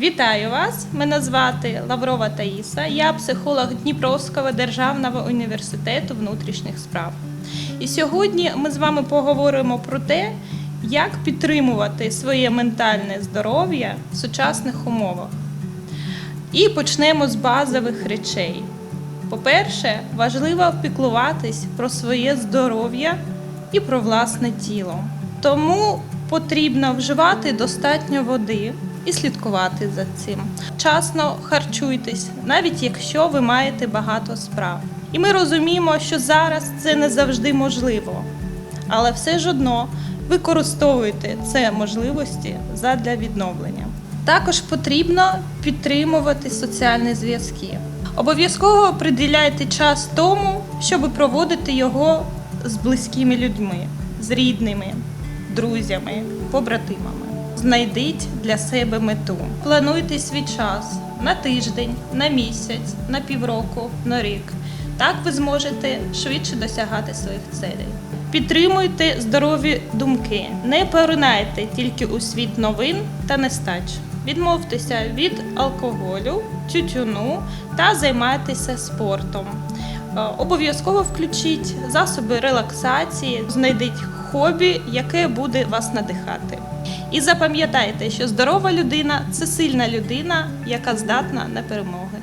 Вітаю вас! Мене звати Лаврова Таїса. Я психолог Дніпровського державного університету внутрішніх справ. І сьогодні ми з вами поговоримо про те, як підтримувати своє ментальне здоров'я в сучасних умовах. І почнемо з базових речей. По-перше, важливо піклуватись про своє здоров'я і про власне тіло. Тому потрібно вживати достатньо води і слідкувати за цим. Вчасно харчуйтесь, навіть якщо ви маєте багато справ. І ми розуміємо, що зараз це не завжди можливо, але все ж одно використовуйте це можливості задля відновлення. Також потрібно підтримувати соціальні зв'язки. Обов'язково приділяйте час тому, щоб проводити його з близькими людьми, з рідними, друзями, побратимами. Знайдіть для себе мету. Плануйте свій час на тиждень, на місяць, на півроку, на рік. Так ви зможете швидше досягати своїх цілей. Підтримуйте здорові думки, не поринайте тільки у світ новин та нестач. Відмовтеся від алкоголю, тютюну та займайтеся спортом. Е, Обов'язково включіть засоби релаксації, знайдіть хобі, яке буде вас надихати. І запам'ятайте, що здорова людина це сильна людина, яка здатна на перемогу.